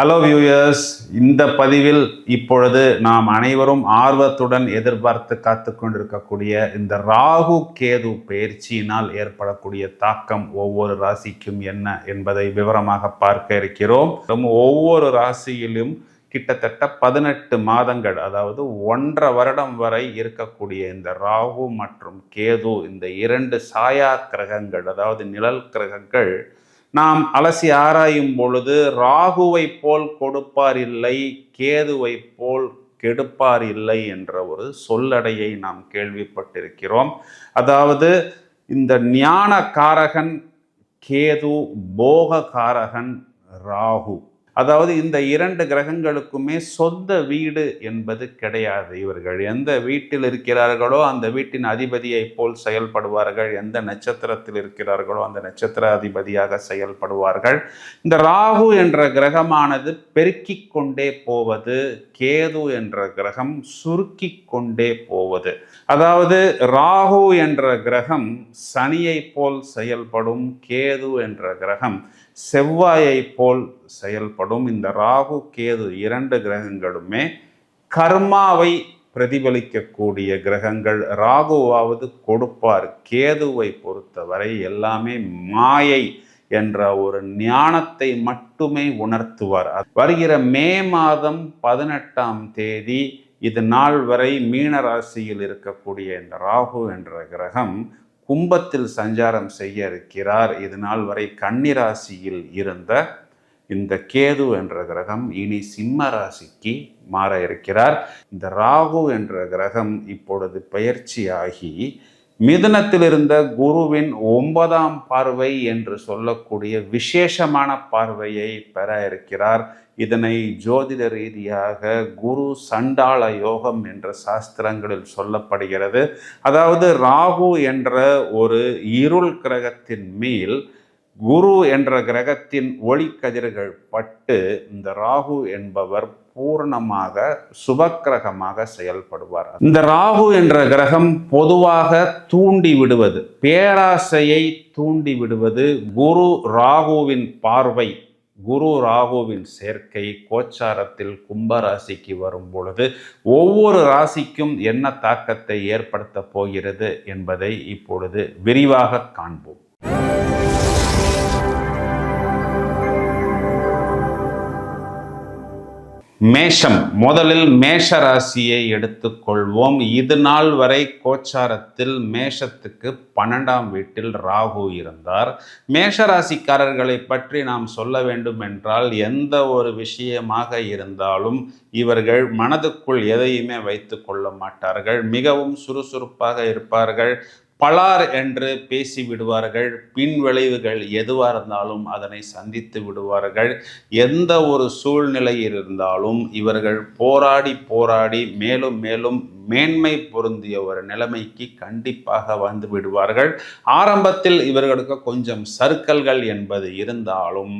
Hello viewers இந்த பதிவில் இப்பொழுது நாம் அனைவரும் ஆர்வத்துடன் எதிர்பார்த்து காத்து கொண்டிருக்கக்கூடிய இந்த ராகு கேது பயிற்சியினால் ஏற்படக்கூடிய தாக்கம் ஒவ்வொரு ராசிக்கும் என்ன என்பதை விவரமாக பார்க்க இருக்கிறோம். ஒவ்வொரு ராசியிலும் கிட்டத்தட்ட பதினெட்டு மாதங்கள் அதாவது ஒன்றரை வருடம் வரை இருக்கக்கூடிய இந்த ராகு மற்றும் கேது இந்த இரண்டு சாயா கிரகங்கள் அதாவது நிழல் கிரகங்கள் நாம் அலசி ஆராயும் பொழுது ராகுவை போல் கொடுப்பார் இல்லை கேதுவை போல் கெடுப்பார் இல்லை என்ற ஒரு சொல்லடையை நாம் கேள்விப்பட்டிருக்கிறோம். அதாவது இந்த ஞான காரகன் கேது போக காரகன் ராகு. அதாவது இந்த இரண்டு கிரகங்களுக்குமே சொந்த வீடு என்பது கிடையாது. இவர்கள் எந்த வீட்டில் இருக்கிறார்களோ அந்த வீட்டின் அதிபதியை போல் செயல்படுவார்கள். எந்த நட்சத்திரத்தில் இருக்கிறார்களோ அந்த நட்சத்திர அதிபதியாக செயல்படுவார்கள். இந்த ராகு என்ற கிரகமானது பெருக்கிக் கொண்டே போவது கேது என்ற கிரகம் சுருக்கி கொண்டே போவது. அதாவது ராகு என்ற கிரகம் சனியை போல் செயல்படும் கேது என்ற கிரகம் செவ்வாயை போல் செயல்படும். இந்த ராகு கேது இரண்டு கிரகங்களுமே கர்மாவை பிரதிபலிக்கக்கூடிய கிரகங்கள். ராகுவாவது கொடுப்பார். கேதுவை பொறுத்தவரை எல்லாமே மாயை என்ற ஒரு ஞானத்தை மட்டுமே உணர்த்துவார். வருகிற மே மாதம் பதினெட்டாம் தேதி இது நாள் வரை மீன ராசியில் இருக்கக்கூடிய இந்த ராகு என்ற கிரகம் கும்பத்தில் சஞ்சாரம் செய்ய இருக்கிறார் இது நாள் வரை கன்னிராசியில் இருந்த இந்த கேது என்ற கிரகம் இனி சிம்ம ராசிக்கு மாற இருக்கிறார். இந்த ராகு என்ற கிரகம் இப்பொழுது பயிற்சியாகி மிதுனத்தில் இருந்த குருவின் ஒன்பதாம் பார்வை என்று சொல்லக்கூடிய விசேஷமான பார்வையை பெற இருக்கிறார். இதனை ஜோதிட ரீதியாக குரு சண்டாள யோகம் என்ற சாஸ்திரங்களில் சொல்லப்படுகிறது. அதாவது ராகு என்ற ஒரு இருள் கிரகத்தின் மேல் குரு என்ற கிரகத்தின் ஒளி கதிர்கள் பட்டு இந்த ராகு என்பவர் பூர்ணமாக சுபக்கிரகமாக செயல்படுவார். இந்த ராகு என்ற கிரகம் பொதுவாக தூண்டி விடுவது பேராசையை தூண்டி விடுவது குரு ராகுவின் பார்வை குரு ராகுவின் சேர்க்கை கோச்சாரத்தில் கும்பராசிக்கு வரும் பொழுது ஒவ்வொரு ராசிக்கும் என்ன தாக்கத்தை ஏற்படுத்தப் போகிறது என்பதை இப்பொழுது விரிவாக காண்போம். மேஷம். முதலில் மேஷ ராசியை எடுத்துக்கொள்வோம். இது நாள் வரை கோச்சாரத்தில் மேஷத்துக்கு பன்னெண்டாம் வீட்டில் ராகு இருந்தார். மேஷ ராசிக்காரர்களை பற்றி நாம் சொல்ல வேண்டும் என்றால் எந்த ஒரு விஷயமாக இருந்தாலும் இவர்கள் மனதுக்குள் எதையுமே வைத்து கொள்ள மாட்டார்கள். மிகவும் சுறுசுறுப்பாக இருப்பார்கள். பலார் என்று பேசி விடுவார்கள். பின் விளைவுகள் எதுவாக இருந்தாலும் அதனை சந்தித்து விடுவார்கள். எந்த ஒரு சூழ்நிலை இருந்தாலும் இவர்கள் போராடி போராடி மேலும் மேலும் மேன்மை பொருந்திய ஒரு நிலைமைக்கு கண்டிப்பாக வந்து விடுவார்கள். ஆரம்பத்தில் இவர்களுக்கு கொஞ்சம் சர்க்கல்கள் என்பது இருந்தாலும்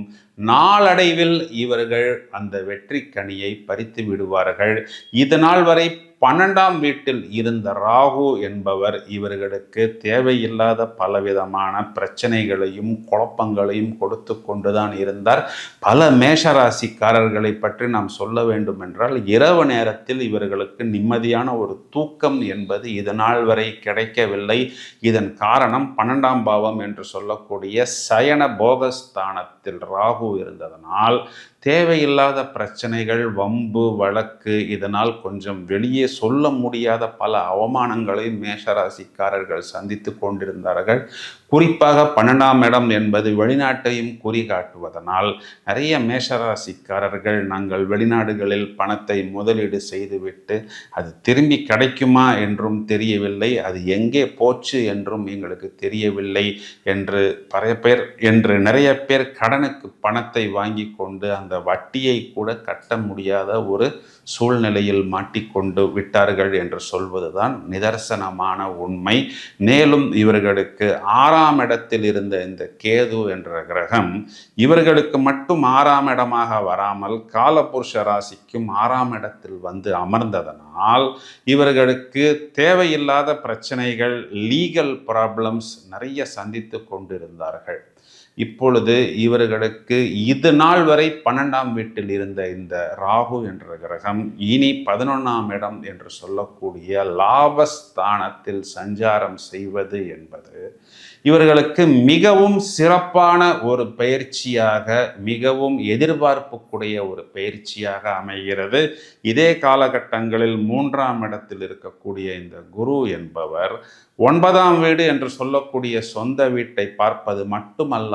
நாளடைவில் இவர்கள் அந்த வெற்றி கனியை பறித்து விடுவார்கள். இதனால் வரை பன்னெண்டாம் வீட்டில் இருந்த ராகு என்பவர் இவர்களுக்கு தேவையில்லாத பலவிதமான பிரச்சனைகளையும் குழப்பங்களையும் கொடுத்து கொண்டுதான் இருந்தார். பல மேஷராசிக்காரர்களை பற்றி நாம் சொல்ல வேண்டும் என்றால் இரவு நேரத்தில் இவர்களுக்கு நிம்மதியான ஒரு தூக்கம் என்பது இதனால் வரை கிடைக்கவில்லை. இதன் காரணம் பன்னெண்டாம் பாவம் என்று சொல்லக்கூடிய சயன போகஸ்தானத்தில் ராகு இருந்ததனால் தேவையில்லாத பிரச்சனைகள் வம்பு வழக்கு இதனால் கொஞ்சம் வெளியே சொல்ல முடியாத பல அவமானங்களை மேஷராசிக்காரர்கள் சந்தித்து கொண்டிருந்தார்கள். குறிப்பாக பன்னெண்டாம் இடம் என்பது வெளிநாட்டையும் குறிகாட்டுவதனால் நிறைய மேஷராசிக்காரர்கள் நாங்கள் வெளிநாடுகளில் பணத்தை முதலீடு செய்துவிட்டு அது திரும்பி கிடைக்குமா என்றும் தெரியவில்லை. அது எங்கே போச்சு என்றும் எங்களுக்கு தெரியவில்லை என்று பல பேர் என்று நிறைய பேர் கடனுக்கு பணத்தை வாங்கி கொண்டு அந்த வட்டியை கூட கட்ட முடியாத ஒரு சூழ்நிலையில் மாட்டிக்கொண்டு விட்டார்கள் என்று சொல்வதுதான் நிதர்சனமான உண்மை. மேலும் இவர்களுக்கு ஆறாம் இடத்தில் இருந்த இந்த கேது என்ற கிரகம் இவர்களுக்கு மட்டும் ஆறாம் இடமாக வராமல் காலபுருஷ ராசிக்கும் ஆறாம் இடத்தில் வந்து அமர்ந்ததனால் இவர்களுக்கு தேவையில்லாத பிரச்சனைகள் லீகல் ப்ராப்ளம்ஸ் நிறைய சந்தித்து கொண்டிருந்தார்கள். இப்பொழுது இவர்களுக்கு இது நாள் வரை பன்னெண்டாம் வீட்டில் இருந்த இந்த ராகு என்ற கிரகம் இனி பதினொன்றாம் இடம் என்று சொல்லக்கூடிய லாபஸ்தானத்தில் சஞ்சாரம் செய்வது என்பது இவர்களுக்கு மிகவும் சிறப்பான ஒரு பயிற்சியாக மிகவும் எதிர்பார்ப்புக்குடைய ஒரு பயிற்சியாக அமைகிறது. இதே காலகட்டங்களில் மூன்றாம் இடத்தில் இருக்கக்கூடிய இந்த குரு என்பவர் ஒன்பதாம் வீடு என்று சொல்லக்கூடிய சொந்த வீட்டை பார்ப்பது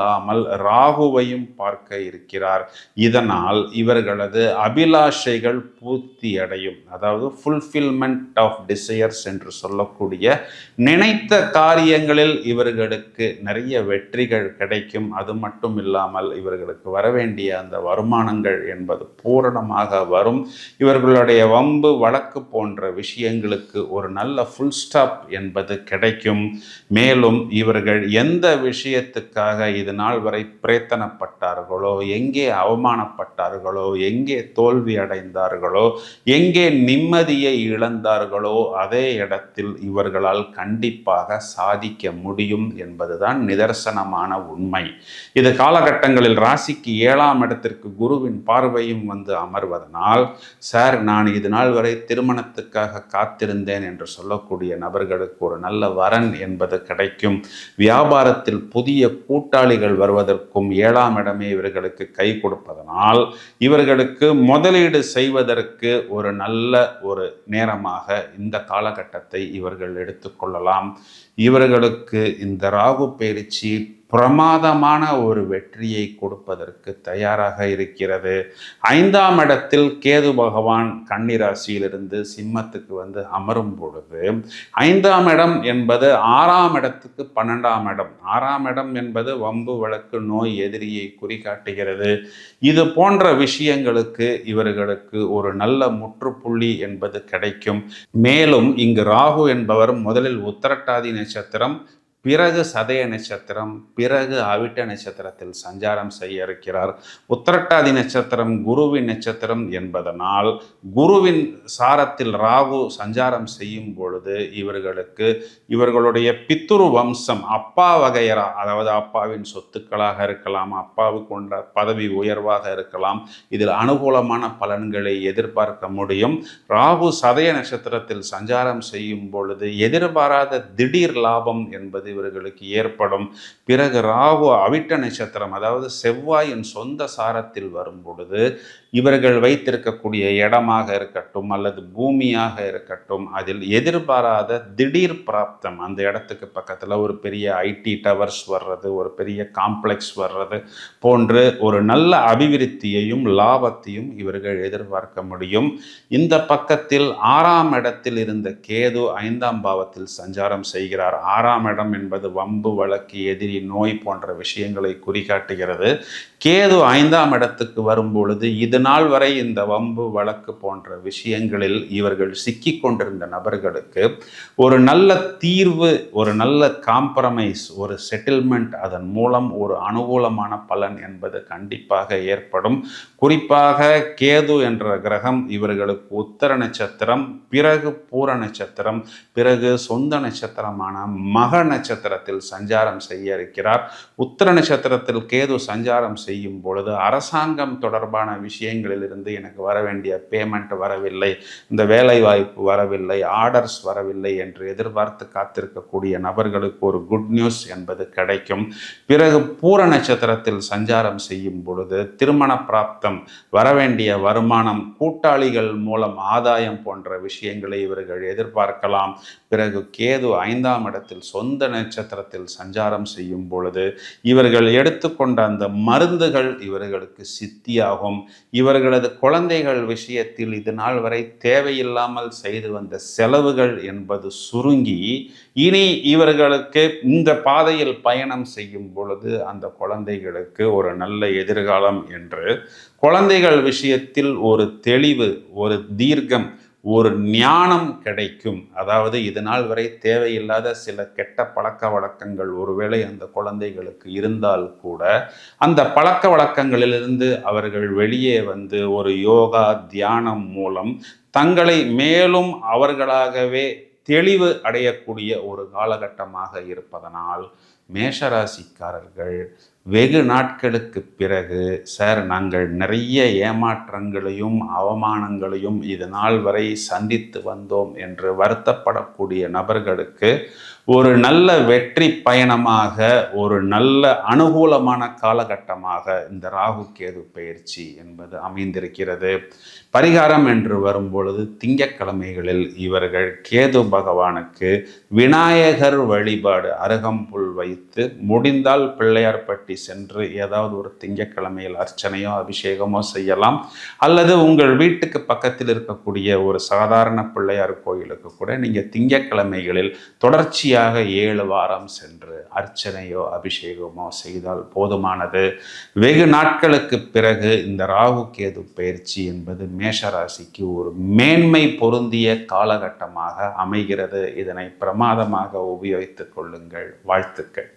மட்டுமல்லாமல் ராகுவையும் பார்க்க இருக்கிறார். இதனால் இவர்களது அபிலாஷைகள் பூர்த்தி அடையும் அதாவது ஃபுல்ஃபில்மெண்ட் ஆஃப் டிசையர்ஸ் என்று சொல்லக்கூடிய நினைத்த காரியங்களில் இவர்களுக்கு நிறைய வெற்றிகள் கிடைக்கும். அது மட்டும் இல்லாமல் இவர்களுக்கு வரவேண்டிய அந்த வருமானங்கள் என்பது பூரணமாக வரும். இவர்களுடைய வம்பு வழக்கு போன்ற விஷயங்களுக்கு ஒரு நல்ல ஃபுல் ஸ்டாப் என்பது கிடைக்கும். மேலும் இவர்கள் எந்த விஷயத்துக்காக இது நாள் வரை பிரேத்தனப்பட்டார்களோ எங்கே அவமானப்பட்டார்களோ? எங்கே தோல்வி அடைந்தார்களோ? எங்கே நிம்மதியை இழந்தார்களோ? அதே இடத்தில் இவர்களால் கண்டிப்பாக சாதிக்க முடியும் என்பதுதான் நிதர்சனமான உண்மை. இது காலகட்டங்களில் ராசிக்கு ஏழாம் இடத்திற்கு குருவின் பார்வையும் வந்து அமர்வதனால் சார் நான் இது நாள் வரை திருமணத்துக்காக காத்திருந்தேன் என்று சொல்லக்கூடிய நபர்களுக்கு ஒரு நல்ல வரன் என்பது கிடைக்கும். வியாபாரத்தில் புதிய கூட்டாளிகள் வருவதற்கும் ஏழாம் இடமே இவர்களுக்கு கை கொடுப்பதனால் இவர்களுக்கு முதலீடு செய்வதற்கு ஒரு நல்ல ஒரு நேரமாக இந்த காலகட்டத்தை இவர்கள் எடுத்துக்கொள்ளலாம் இவர்களுக்கு இந்த ராகு பயிற்சி பிரமாதமான ஒரு வெற்றியை கொடுப்பதற்கு தயாராக இருக்கிறது. ஐந்தாம் இடத்தில் கேது பகவான் கன்னிராசியிலிருந்து சிம்மத்துக்கு வந்து அமரும் பொழுது ஐந்தாம் இடம் என்பது ஆறாம் இடத்துக்கு பன்னெண்டாம் இடம். ஆறாம் இடம் என்பது வம்பு வழக்கு நோய் எதிரியை குறிகாட்டுகிறது. இது போன்ற விஷயங்களுக்கு இவர்களுக்கு ஒரு நல்ல முற்றுப்புள்ளி என்பது கிடைக்கும். மேலும் இங்கு ராகு என்பவர் முதலில் உத்தரட்டாதி நட்சத்திரம் பிறகு சதய நட்சத்திரம் பிறகு அவிட்ட நட்சத்திரத்தில் சஞ்சாரம் செய்ய இருக்கிறார். உத்திரட்டாதி நட்சத்திரம் குருவின் நட்சத்திரம் என்பதனால் குருவின் சாரத்தில் ராகு சஞ்சாரம் செய்யும் பொழுது இவர்களுக்கு இவர்களுடைய பித்துரு வம்சம் அப்பா வகையரா அதாவது அப்பாவின் சொத்துக்களாக இருக்கலாம் அப்பாவுக்கு கொண்ட பதவி உயர்வாக இருக்கலாம் இதில் அனுகூலமான பலன்களை எதிர்பார்க்க முடியும். ராகு சதய நட்சத்திரத்தில் சஞ்சாரம் செய்யும் பொழுது எதிர்பாராத திடீர் லாபம் என்பது இவர்களுக்கு ஏற்படும். பிறகு ராகு அவிட்ட நட்சத்திரம் அதாவது செவ்வாயின் சொந்த சாரத்தில் வரும் பொழுது இவர்கள் வைத்திருக்கக்கூடிய இடமாக இருக்கட்டும் அல்லது பூமியாக இருக்கட்டும் அதில் எதிர்பாராத திடீர் பிராப்தம். அந்த இடத்துக்கு பக்கத்தில் ஒரு பெரிய ஐடி டவர்ஸ் வர்றது ஒரு பெரிய காம்ப்ளெக்ஸ் வர்றது போன்று ஒரு நல்ல அபிவிருத்தியையும் லாபத்தையும் இவர்கள் எதிர்பார்க்க முடியும். இந்த பக்கத்தில் ஆறாம் இடத்தில் இருந்த கேது ஐந்தாம் பாவத்தில் சஞ்சாரம் செய்கிறார். ஆறாம் இடம் என்பது வம்பு வழக்கு எதிரி நோய் போன்ற விஷயங்களை குறிகாட்டுகிறது. கேது ஐந்தாம் இடத்துக்கு வரும் பொழுது இது நாள் வரை இந்த வம்பு வழக்கு போன்ற விஷயங்களில் இவர்கள் சிக்கி கொண்டிருந்த நபர்களுக்கு ஒரு நல்ல தீர்வு ஒரு நல்ல காம்ப்ரமைஸ் ஒரு செட்டில்மெண்ட் அதன் மூலம் ஒரு அனுகூலமான பலன் என்பது கண்டிப்பாக ஏற்படும். குறிப்பாக கேது என்ற கிரகம் இவர்களுக்கு உத்தர நட்சத்திரம் பிறகு பூர நட்சத்திரம் பிறகு சொந்த நட்சத்திரமான மக நட்சத்திரத்தில் சஞ்சாரம் செய்ய இருக்கிறார். உத்தர நட்சத்திரத்தில் கேது சஞ்சாரம் செய்யும் பொழுது அரசாங்கம் தொடர்பான விஷயங்களிலிருந்து எனக்கு வர வேண்டிய பேமெண்ட் வரவில்லை. இந்த வேலை வாய்ப்பு வரவில்லை. ஆர்டர்ஸ் வரவில்லை என்று எதிர்பார்த்து காத்திருக்கக்கூடிய நபர்களுக்கு ஒரு குட் நியூஸ் என்பது கிடைக்கும். பிறகு பூர நட்சத்திரத்தில் சஞ்சாரம் செய்யும் பொழுது திருமண பிராப்தம் வரவேண்டிய வருமானம் கூட்டாளிகள் மூலம் ஆதாயம் போன்ற விஷயங்களை இவர்கள் எதிர்பார்க்கலாம். பிறகு கேது ஐந்தாம் இடத்தில் சொந்த நட்சத்திரத்தில் சஞ்சாரம் செய்யும் பொழுது இவர்கள் எடுத்துக்கொண்ட அந்த மருந்துகள் இவர்களுக்கு சித்தியாகும். இவர்களது குழந்தைகள் விஷயத்தில் இது நாள் வரை தேவையில்லாமல் செய்து வந்த செலவுகள் என்பது சுருங்கி இனி இவர்களுக்கு இந்த பாதையில் பயணம் செய்யும் பொழுது அந்த குழந்தைகளுக்கு ஒரு நல்ல எதிர்காலம் என்று குழந்தைகள் விஷயத்தில் ஒரு தெளிவு ஒரு தீர்க்கம் ஒரு ஞானம் கிடைக்கும். அதாவது இது நாள் வரை தேவையில்லாத சில கெட்ட பழக்க வழக்கங்கள் ஒருவேளை அந்த குழந்தைகளுக்கு இருந்தால் கூட அந்த பழக்க வழக்கங்களிலிருந்து அவர்கள் வெளியே வந்து ஒரு யோகா தியானம் மூலம் தங்களை மேலும் அவர்களாகவே தெளிவு அடையக்கூடிய ஒரு காலகட்டமாக இருப்பதனால் மேஷராசிக்காரர்கள் வெகு நாட்களுக்கு பிறகு சார் நாங்கள் நிறைய ஏமாற்றங்களையும் அவமானங்களையும் இது நாள் வரை சந்தித்து வந்தோம் என்று வருத்தப்படக்கூடிய நபர்களுக்கு ஒரு நல்ல வெற்றி பயணமாக ஒரு நல்ல அனுகூலமான காலகட்டமாக இந்த ராகு கேது பயிற்சி என்பது அமைந்திருக்கிறது. பரிகாரம் என்று வரும்பொழுது திங்கக்கிழமைகளில் இவர்கள் கேது பகவானுக்கு விநாயகர் வழிபாடு அருகம்புல் வைத்து முடிந்தால் பிள்ளையார்பட்டி சென்று ஏதாவது ஒரு திங்கக்கிழமையில் அர்ச்சனையோ அபிஷேகமோ செய்யலாம். அல்லது உங்கள் வீட்டுக்கு பக்கத்தில் இருக்கக்கூடிய ஒரு சாதாரண பிள்ளையார் கோயிலுக்கு கூட நீங்கள் திங்கக்கிழமைகளில் தொடர்ச்சியாக ஏழு வாரம் சென்று அர்ச்சனையோ அபிஷேகமோ செய்தால் போதுமானது. வெகு நாட்களுக்கு பிறகு இந்த ராகு கேது பயிற்சி என்பது மேஷராசிக்கு ஒரு மேன்மை பொருந்திய காலகட்டமாக அமைகிறது. இதனை பிரமாதமாக உபயோகித்துக் கொள்ளுங்கள். வாழ்த்துக்கள்.